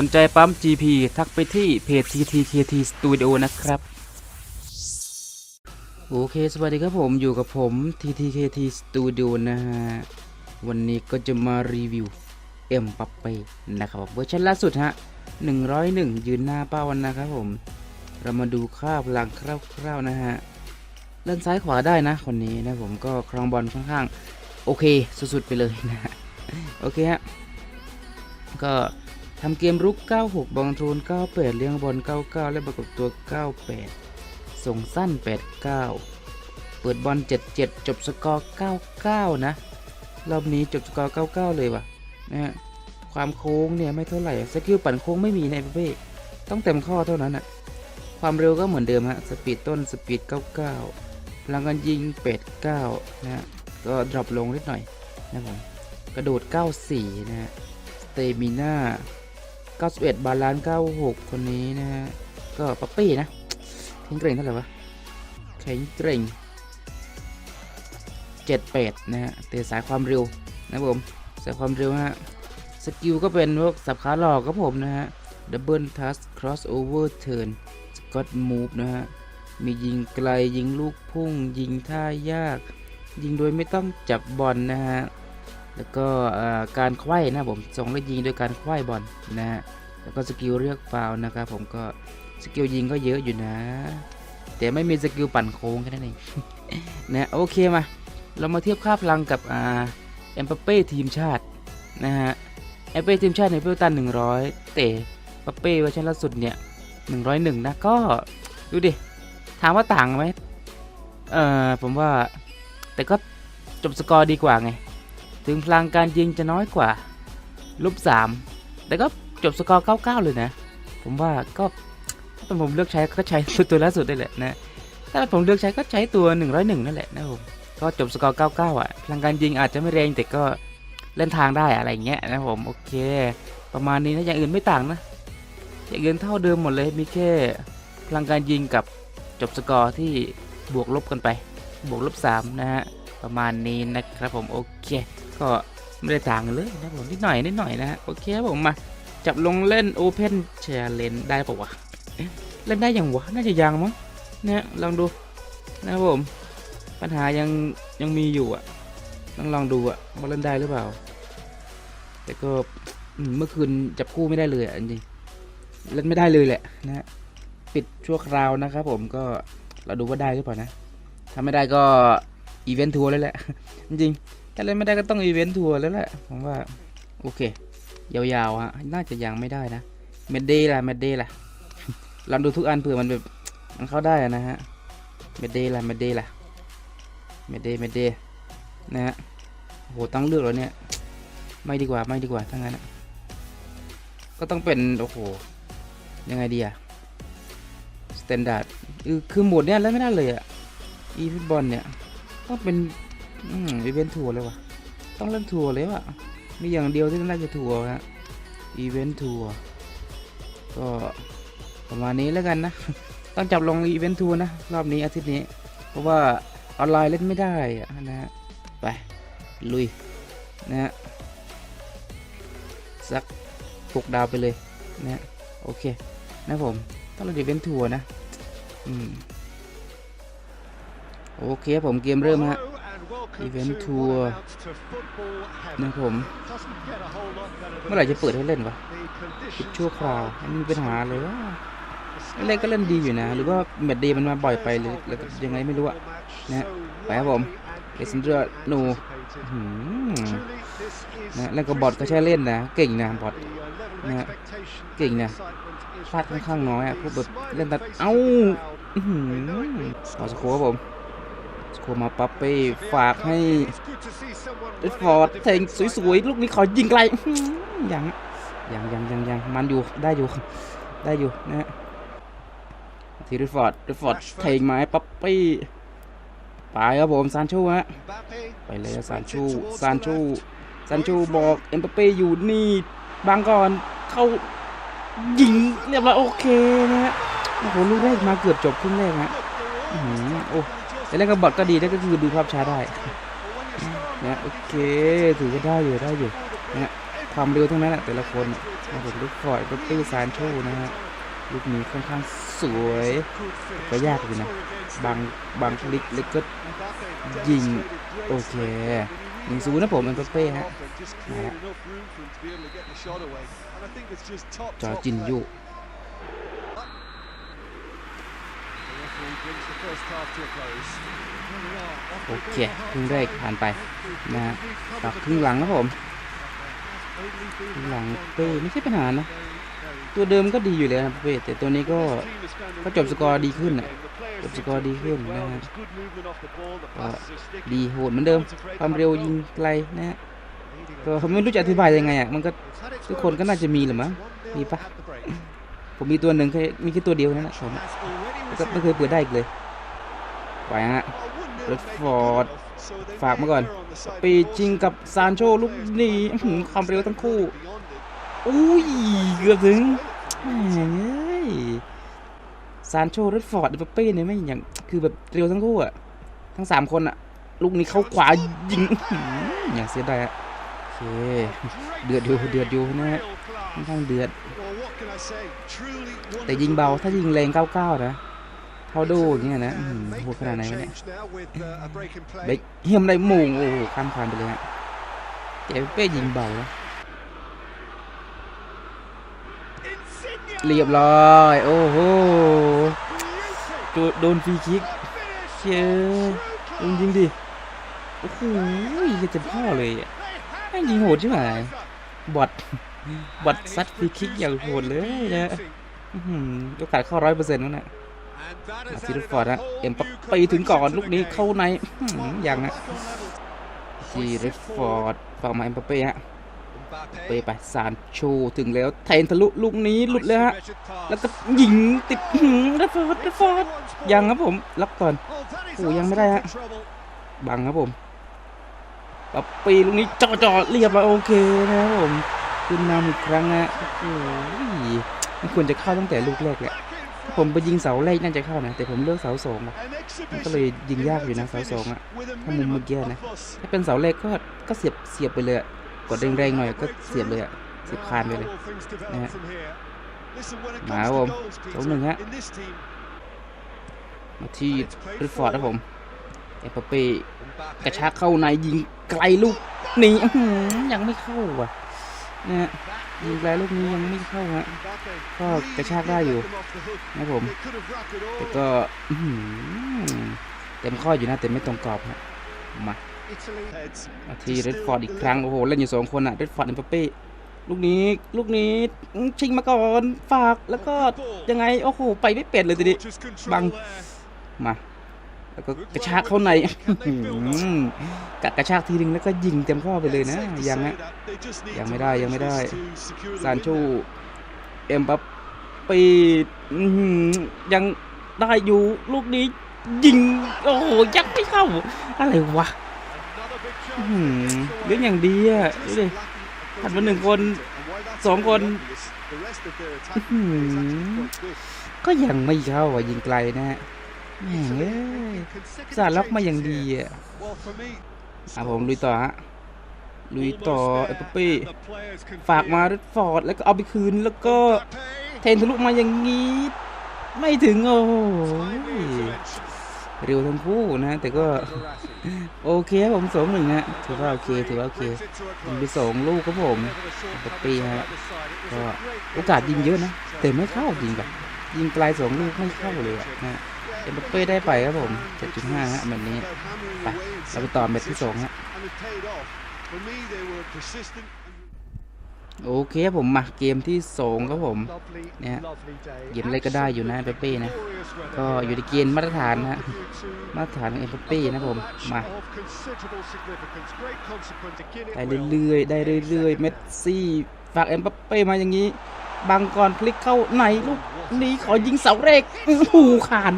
สนใจปั๊ม GP ทักไปที่เพจ TTKT Studio นะครับ โอเค สวัสดีครับผมอยู่กับผม TTKT Studio นะฮะ วันนี้ก็จะมารีวิวเอ็มปัปเป้นะครับเวอร์ชันล่าสุดฮะ 101 ยืนหน้าเป้านะครับผม เรามาดูค่าพลังคร่าวๆนะฮะเล่นซ้ายขวาได้นะคนนี้นะผมก็ครองบอลค่อนข้าง โอเค สุดๆไปเลยนะฮะโอเคฮะ ก็ ทำเกมรุก 96 บอลโทน98 เลี้ยงบอล 99 และประกบตัว 98 ส่งสั้น 89 เปิดบอล 77 จบสกอร์ 99 นะ รอบนี้จบสกอร์ 99 เลยว่ะนะฮะความโค้งเนี่ยไม่เท่าไหร่สกิลปั่นโค้งไม่มีในประเภทต้องเต็มข้อเท่านั้นอะความเร็วก็เหมือนเดิมฮะ สปีดต้น สปีด 99พลังการยิง 89 นะฮะ ก็ดรอปลงนิดหน่อยนะผมกระโดด 94 นะฮะ สเตมิน่า 91 บาลานซ์96 คนนี้นะฮะ ก็ป๊อปปี้นะแข็งเกร่งเท่าไหร่วะแข็งเกร่ง78นะฮะเตะสายความเร็วนะผมสายความเร็วฮะสกิลก็เป็นพวกสับขาหลอกครับผมนะฮะดับเบิลทัสครอสโอเวอร์เทิร์นสกอตมูฟนะฮะมียิงไกลยิงลูกพุ่ง ยิงท่ายาก ยิงโดยไม่ต้องจับบอลนะฮะ แล้วก็การไขว้นะผมส่งและยิงโดยการไขว้บอลนะฮะแล้วก็สกิลเรียกฟาวนะครับผมก็สกิลยิงก็เยอะอยู่นะ แต่ไม่มีสกิลปั่นโค้งแค่นั้นเองนะโอเคมา เรามาเทียบค่าพลังกับอ่าเอ็มปเป้ทีมชาตินะฮะเอ็มปเป้ทีมชาติในเปลตัน 100 แต่ปเป้เวอร์ชันล่าสุดเนี่ย101 นะก็ดูดิ ถามว่าต่างไหมเอ่อผมว่าแต่ก็จบสกอร์ดีกว่าไง ถึงพลังการยิงจะน้อยกว่าลบ3แต่ก็จบสกอร์ 99 เลยนะ ผมว่าก็ถ้าผมเลือกใช้ก็ใช้ตัวล่าสุดได้แหละนะ ถ้าผมเลือกใช้ก็ใช้ตัว 101 นั่นแหละนะผมก็จบสกอร์ 99 อะ พลังการยิงอาจจะไม่แรงแต่ก็เล่นทางได้อะไรเงี้ยนะผมโอเค ประมาณนี้นะอย่างอื่นไม่ต่างนะอย่างอื่นเท่าเดิมหมดเลยมีแค่พลังการยิงกับจบสกอร์ที่บวกลบกันไป บวกลบ3นะฮะประมาณนี้นะครับผมโอเค ก็ไม่ได้ต่างเลยนะผมนิดหน่อยนิดหน่อยนะฮะโอเคผมมาจับลงเล่น Open Challenge ได้ปะวะเอ๊ะเล่นได้อยังวะน่าจะยังมั้งเนี่ยลองดูนะครับผม ปัญหายังยังมีอยู่อะต้องลองดูอะว่าเล่นได้หรือเปล่า แต่ก็เมื่อคืนจับคู่ไม่ได้เลยอะจริงเล่นไม่ได้เลยแหละนะปิดชั่วคราวนะครับผมก็เราดูว่าได้หรือเปล่านะถ้าไม่ได้ก็อีเวนต์ทัวร์แล้วแหละจริง ถ้าเล่นไม่ได้ก็ต้องอีเวนต์ทัวร์แล้วแหละผมว่า โอเค ยาวๆฮะน่าจะยังไม่ได้นะเมดเดย์ล่ะเมดเดย์ล่ะลองดูทุกอันเผื่อมันแบบมันเข้าได้นะฮะเมดเดย์ล่ะเมดเดย์ล่ะเมดเดย์เมดเดย์นะฮะโหต้องเลือกแล้วเนี่ย ไม่ดีกว่าไม่ดีกว่าทั้งนั้นก็ต้องเป็น โอ้โห ยังไงดีอะสแตนดาร์ดคือคือโหมดเนี้ยเล่นไม่ได้เลยอะอีฟุตบอลเนี่ยต้องเป็น อืมอีเวนต์ทัวร์เลยวะต้องเล่นทัวร์เลยวะมีอย่างเดียวที่น่าจะทัวร์ฮะอีเวนต์ทัวร์ก็ประมาณนี้แล้วกันนะ ต้องจับลงอีเวนต์ทัวร์นะ รอบนี้อาทิตย์นี้ เพราะว่าออนไลน์เล่นไม่ได้อะนะฮะไป ลุย นะฮะสักหกดาวไปเลยนะฮะโอเค นะผม ต้องเราจะเป็นทัวร์นะ อืม โอเคผมเกมเริ่มฮะ Event Tour นะผม เมื่อไหร่จะเปิดให้เล่นวะปิดชั่วคราวมันมีปัญหาเลยว่าเล่นก็เล่นดีอยู่นะ หรือว่าแมตช์เดย์มันมาบ่อยไปหรือแล้วก็ยังไงไม่รู้อะนะฮะไปครับผมเอซินเดอร์นูหืมนะแล้วก็บอทก็ใช้เล่นนะ เก่งนะบอทนะฮะเก่งนะพลาดค่อนข้างน้อยอะพวกแบบเล่นตัดเอ้าอื้อหือเอาสโคครับผมส โคมาปั๊บไปฝากให้เรดฟอร์ดแทงสวยๆ ลูกนี้ขอยิงไกลอื้อหือยังยังยังยังยังมันอยู่ได้อยู่ ได้อยู่นะฮะทีเรดฟอร์ดเรดฟอร์ดแทงไม้ปั๊บไปไปครับผมซานโชฮะไปเลยซานโชซานโชซานโชบอกเอ็มเปเป้อยู่นี่บางก่อนเข้ายิงเรียบร้อยโอเคนะฮะโอ้โหลูกแรกมาเกือบจบครึ่งแรกฮะโอ้ เล่นกับบอทก็ดีนะก็คือดูภาพช้าได้นะโอเคถือว่าได้อยู่ได้อยู่นะฮะความเร็วทั้งนั้นแหละแต่ละคนอะนะผมลูกฟอร์ดก็ปี้ซานโชนะฮะลูกนี้ค่อนข้างสวยก็ยากอยู่นะบางบางคลิกเล็กก็ยิงโอเคหนึ่งศูนย์นะผมเอ็มบัปเป้ฮะมาแล้วจอร์จินยู โอเคครึ่งแรกผ่านไปนะฮะต่อครึ่งหลังครับผมครึ่งหลังเป้ไม่ใช่ปัญหานะตัวเดิมก็ดีอยู่แล้วนะเป้แต่ตัวนี้ก็ก็จบสกอร์ดีขึ้นอะจบสกอร์ดีขึ้นนะฮะก็ดีโหดเหมือนเดิมความเร็วยิงไกลนะฮะก็ไม่รู้จะอธิบายยังไงอะมันก็ทุกคนก็น่าจะมีหรือมั้งมีปะ ผมมีตัวหนึ่งแค่มีแค่ตัวเดียวนั่นแหละผมก็ไม่เคยเปิดได้อีกเลย ไปฮะรดฟอร์ดฝากมาก่อนปีจริงกับซานโชลูกนี้ความเร็วทั้งคู่อุ้ยเกือบถึงแหม่ยซานโชรดฟอร์ดเดปเป้เนี่ยไม่อย่างคือแบบเร็วทั้งคู่อะทั้งสามคนอะลูกนี้เข้าขวายิงอย่างเสียดายอะโอเคเดือดอยู่เดือดอยู่นะฮะ ค่อนข้างเดือด แต่ยิงเบาถ้ายิงแรง99 นะเท่าดูอย่างเงี้ยนะอื้อหือโหดขนาดไหนวะเนี่ยเบคเฮียมได้หมุงโอ้โหข้ามคานไปเลยฮะเจ๊เป้ยิงเบาแล้วเรียบร้อยโอ้โหโดนโดนฟรีคิกเชื่อยิงยิงดิโอ้โหเจ็บพ่อเลยอะแม่งยิงโหดใช่ไหมบอด บอดซัดฟรีคิกอย่างโหดเลยนะโอกาสเข้าร้อยเปอร์เซ็นต์แล้วน่ะมาซีรฟอร์ดนะเอ็มปัปไปถึงก่อนลูกนี้เข้าในอื้อหือยังนะซีรฟอร์ดฝากมาเอ็มปัปเป้ฮะเป้ไปซานโชถึงแล้วแทนทะลุลูกนี้หลุดเลยฮะ แล้วก็ยิงติดเรดฟอร์ดเรดฟอร์ดยังครับผม รับก่อนโอ้ยังไม่ได้ฮะ บังครับผมปัปปีลูกนี้จอจ่อๆเรียบร้อยโอเคนะครับผม ขึ้นนำอีกครั้งนะโอ้โหมันควรจะเข้าตั้งแต่ลูกแรกแหละผมไปยิงเสาแรกน่าจะเข้านะ แต่ผมเลือกเสาสองมันก็เลยยิงยากอยู่นะเสาสองอะถ้ามุมเมื่อกี้นะ ถ้าเป็นเสาแรกก็ก็เสียบเสียบไปเลยกดแรงๆหน่อยก็เสียบเลยอะเสียบคานไปเลยนะฮะมาผมสองหนึ่งฮะมาที่ริฟอร์ดครับผมเอปเป้กระชากเข้าในยิงไกลลูกหนียังไม่เข้าว่ะ นะฮะยิงไกลลูกนี้ยังไม่เข้าฮะก็กระชากได้อยู่นะผมแต่ก็เต็มข้ออยู่นะแต่ไม่ตรงกรอบฮะมามาที่เรดฟอร์ดอีกครั้งโอ้โหเล่นอยู่สองคนอะเรดฟอร์ดเอปเป้ลูกนี้ลูกนี้ชิงมาก่อนฝากแล้วก็ยังไงโอ้โหไปไม่เป็ดเลยทีนี้บังมา แล้วก็กระชากเข้าในกะกระชากทีนึงแล้วก็ยิงเต็มข้อไปเลยนะยังฮะยังไม่ได้ยังไม่ได้ซานโชเอ็มบัปปี้ยังได้อยู่ลูกนี้ยิงโอ้โหยังไม่เข้า อะไรวะอื้อหือเล่นอย่างดีอะดูดิหันมาหนึ่งคนสองคนก็ยังไม่เข้าอะยิงไกลนะฮะ แหม่งเอ้ยสาดล็อกมาอย่างดีอะอะผมลุยต่อฮะลุยต่อเอปเป้ฝากมาเรดฟอร์ดแล้วก็เอาไปคืนแล้วก็เทนทะลุมาอย่างนี้ ไม่ถึงโอ้เร็วทั้งคู่นะ แต่ก็ โอเคผมสองหนึ่งฮะถือว่าโอเคถือว่าโอเคยิงไปสองลูกครับผมเอปเป้ฮะก็โอกาสยิงเยอะนะ แต่ไม่เข้ายิงแบบยิงไกลสองลูกไม่เข้าเลยอะนะ เอ็มบัปเป้ได้ไปครับผม 7.5ฮะแบบนี้ ไป เราไปต่อแมตช์ที่สองฮะ โอเคครับผมมาเกมที่สองครับผม เนี่ยเกมอะไรก็ได้อยู่นะเปเป้นะ ก็อยู่ในเกณฑ์มาตรฐานนะฮะมาตรฐานของเอ็มบัปเป้นะผม มา ได้เรื่อยๆ ได้เรื่อยๆ เมสซี่ ฝากเอ็มบัปเป้มาอย่างนี้ บังก่อนพลิกเข้าในลูกนี้ขอยิงเสาแรกโอ้โหขาน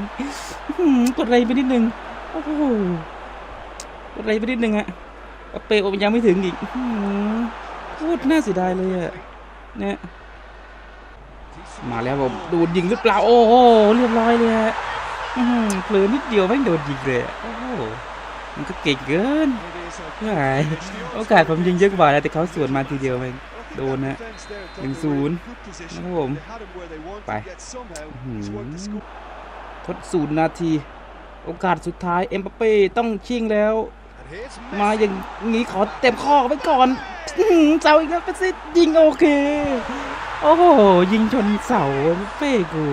กดอะไรไปนิดนึงโอ้โหกดอะไรไปนิดนึงอะบัปเป้โอยังไม่ถึงอีกพูดน่าเสียดายเลยอะเนี่ยมาแล้วผมโดนยิงหรือเปล่าโอ้โหเรียบร้อยเลยฮะเผลอนิดเดียวไม่โดนยิงเลยโอ้โหมันก็เก่งเกินโอกาสผมยิงเยอะกว่านะแต่เขาสวนมาทีเดียวเอง โดนนะหนึ่งศูนย์นะครับผม ไปอื้อหือทดศูนย์นาที โอกาสสุดท้ายเอ็มปเป้ต้องชิงแล้ว มาอย่างงี้ขอเต็มข้อไว้ก่อนเสาอีกแล้วเปซิยิงโอเค โอ้โห ยิงชนเสาเป้กู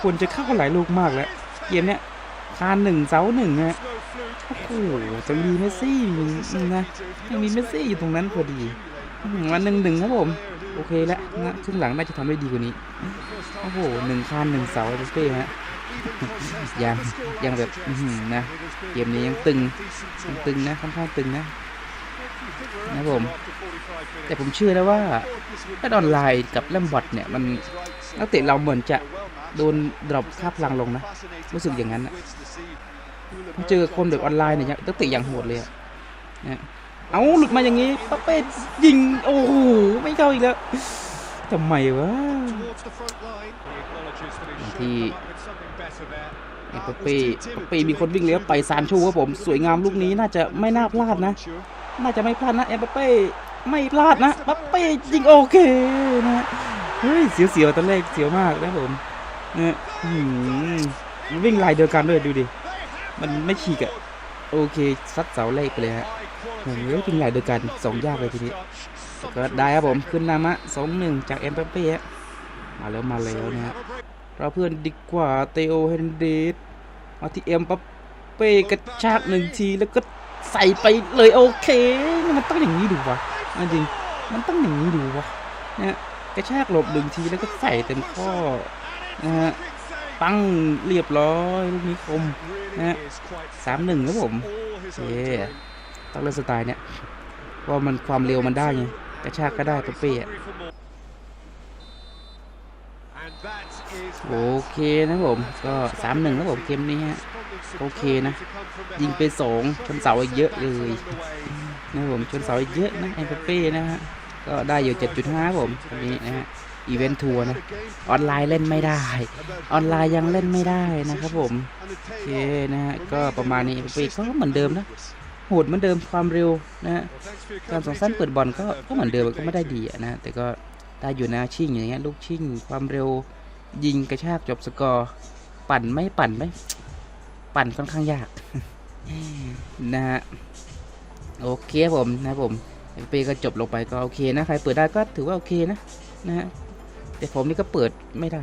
ควรจะเข้าหลายลูกมากแล้ว เกมเนี้ยคานหนึ่งเสาหนึ่งฮะ โอ้โหจะมีเมสซี่นะยังมีเมสซี่อยู่ตรงนั้นพอดีอื้อหือวันหนึ่งหนึ่งครับผม โอเคแล้วนะครึ่งหลังน่าจะทำได้ดีกว่านี้ โอ้โหหนึ่งคานหนึ่งเสาเอ็มบัปเป้ฮะยังยังแบบอืนะเกมนี้ยังตึงยังตึงนะค่อนข้างตึงนะนะผม แต่ผมเชื่อแล้วว่าถ้าออนไลน์กับเล่มบอทเนี่ยมันนักเตะเราเหมือนจะโดนดรอปค่าพลังลงนะ รู้สึกอย่างนั้นนะ เจอคนแบบออนไลน์เนี่ยนักเตะอย่างโหดเลยอะนะเอาหลุดมาอย่างนี้ปั๊บเป้ยิง โอ้โห ไม่เข้าอีกแล้วทำไมวะที่เอ็มบัปเป้บัปเป้มีคนวิ่งเลี้ยวไปซานโชครับผม สวยงามลูกนี้น่าจะไม่น่าพลาดนะ น่าจะไม่พลาดนะเอ็มบัปเป้ไม่พลาดนะบัปเป้ยิงโอเคนะเฮ้ยเสียวๆตอนแรกเสียวมากนะผมเนี่ยอื้อหือมันวิ่งลายเดียวกันด้วยดูดิ มันไม่ฉีกอะโอเคซัดเสาแรกไปเลยฮะโอ้โหวิ่งลายเดียวกันสองยากเลยทีนี้ก็ได้ครับผมขึ้นนำอะสองหนึ่งจากเอ็มบัปเป้มาแล้วมาแล้วนะฮะเราเพื่อนดีกว่าเตโอเฮนเดสมาที่เอ็มปัปเป้กระชากหนึ่งทีแล้วก็ใส่ไปเลยโอเค มันต้องอย่างนี้ดูวะจริงมันต้องอย่างนี้ดูวะเนี่ยกระชากหลบหนึ่งทีแล้วก็ใส่เต็มข้อนะฮะ ปั้งเรียบร้อยลูกนี้คมนะสามหนึ่งครับผมเย้ต้องเล่นสไตล์เนี่ยเพราะมันความเร็วมันได้ไงกระชากก็ได้ปัปเป้อะโอเคนะผมก็สามหนึ่งนะผมเกมนี้ฮะโอเคนะ ยิงไปสองชนเสาเยอะเลยนะผมชนเสาเยอะนะเอ็มเป้นะฮะก็ได้อยู่7.5ผมอันนี้นะฮะ อีเวนต์ทัวร์นะ ออนไลน์เล่นไม่ได้ ออนไลน์ยังเล่นไม่ได้นะครับผมโอเคนะฮะก็ประมาณนี้ป้ก็เหมือนเดิมนะโหดเหมือนเดิมความเร็วนะฮะการส่งสั้นเปิดบอลก็ก็เหมือนเดิมก็ไม่ได้ดีนะแต่ก็ได้อยู่นะชิ่งอย่างเงี้ยลูกชิ่งความเร็วยิงกระชากจบสกอร์ปั่นไม่ปั่นไหมปั่นค่อนข้างยากนะฮะโอเคผมนะผมเอฟเก็จบลงไปก็โอเคนะใครเปิดได้ก็ถือว่าโอเคนะนะฮะ แต่ผมนี่ก็เปิดไม่ได้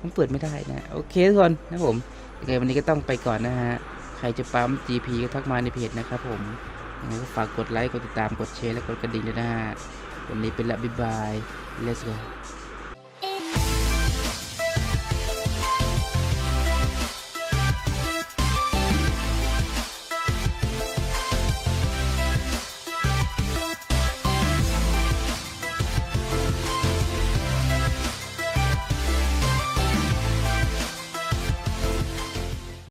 ผมเปิดไม่ได้นะโอเคทุกคนนะผมยังไงวันนี้ก็ต้องไปก่อนนะฮะใครจะปั๊ม GP ก็ทักมาในเพจนะครับผมยังไงก็ฝากกดไลค์กดติดตามกดแชร์และกดกระดิ่งด้วยนะฮะวันนี้เป็นละบ๊ายบาย let's go